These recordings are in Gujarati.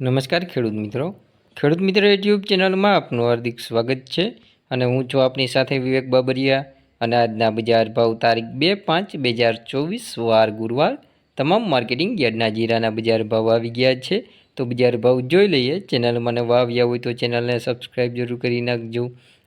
નમસ્કાર ખેડૂત મિત્રો. ખેડૂત મિત્ર યુટ્યુબ ચેનલમાં આપનું હાર્દિક સ્વાગત છે અને હું છું આપની સાથે વિવેક બાબરિયા અને આજના બજાર ભાવ તારીખ બે પાંચ બે હજાર ચોવીસ વાર ગુરુવાર. તમામ માર્કેટિંગ યાર્ડના જીરાના બજાર ભાવ આવી ગયા છે. તો બજાર ભાવ જોઈ લઈએ. ચેનલ મને વાવ્યા હોય તો ચેનલને સબસ્ક્રાઈબ જરૂર કરી નાખજો.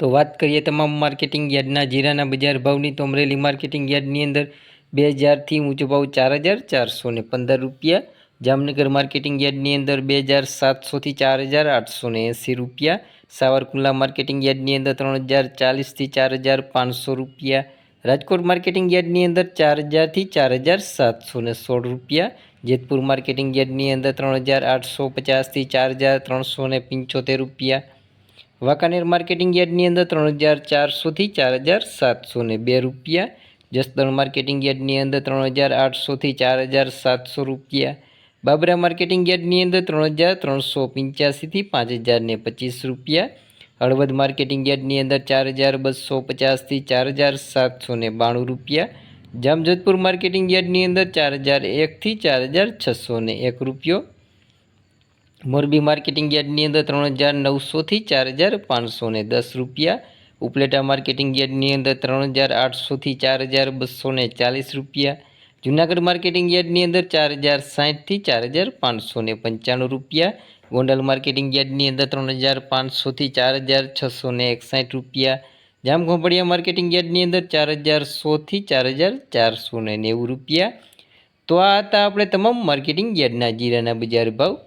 તો વાત કરીએ તમામ માર્કેટિંગ યાર્ડના જીરાના બજાર ભાવની, તો અમરેલી માર્કેટિંગ યાર્ડની અંદર બે હજારથી ઊંચો ભાવ ચાર હજાર ચારસો પંદર રૂપિયા, જામનગર માર્કેટિંગ યાર્ડની અંદર બે હજાર સાતસોથી ચાર હજાર આઠસો એંસી રૂપિયા, સાવરકુંડલા માર્કેટિંગ યાર્ડની અંદર ત્રણ હજાર ચાલીસથી ચાર હજાર પાંચસો રૂપિયા, રાજકોટ માર્કેટિંગ યાર્ડની અંદર ચાર હજારથી ચાર હજાર સાતસો સોળ રૂપિયા, જેતપુર માર્કેટિંગ યાર્ડની અંદર ત્રણ હજાર આઠસો પચાસથી ચાર હજાર ત્રણસો પંચોતેર રૂપિયા વાંકાનેર માર્કેટિંગ યાર્ડની અંદર ત્રણ હજાર ચારસોથી ચાર હજાર સાતસો ને બે રૂપિયા. જસદણ માર્કેટિંગ યાર્ડની અંદર ત્રણ હજાર આઠસોથી ચાર હજાર સાતસો રૂપિયા. બાબરા માર્કેટિંગ યાર્ડની અંદર ત્રણ હજાર ત્રણસો પંચ્યાસીથી પાંચ હજાર ને પચીસ રૂપિયા. હળવદ માર્કેટિંગ યાર્ડની અંદર ચાર હજાર બસો પચાસથી ચાર હજાર સાતસો ને બાણું રૂપિયા. જામજોધપુર માર્કેટિંગ યાર્ડની અંદર ચાર હજાર એકથી ચાર હજાર છસો ને એક રૂપિયો. મોરબી માર્કેટિંગ યાર્ડની અંદર ત્રણ હજાર નવસોથી ચાર હજાર પાંચસો ને દસ રૂપિયા. ઉપલેટા માર્કેટિંગ યાર્ડની અંદર ત્રણ હજાર આઠસોથી ચાર હજાર બસો ને ચાલીસ રૂપિયા. જૂનાગઢ માર્કેટિંગ યાર્ડની અંદર ચાર હજાર સાઠથી ચાર હજાર પાંચસો ને પંચાણું રૂપિયા. ગોંડલ માર્કેટિંગ યાર્ડની અંદર ત્રણ હજાર પાંચસોથી ચાર હજાર છસો ને એકસાઠ રૂપિયા. જામખોપડિયા માર્કેટિંગ યાર્ડની અંદર ચાર હજાર સોથી ચાર હજાર ચારસો ને નેવું રૂપિયા. તો આ હતા આપણે તમામ માર્કેટિંગ યાર્ડના જીરાના બજાર ભાવ.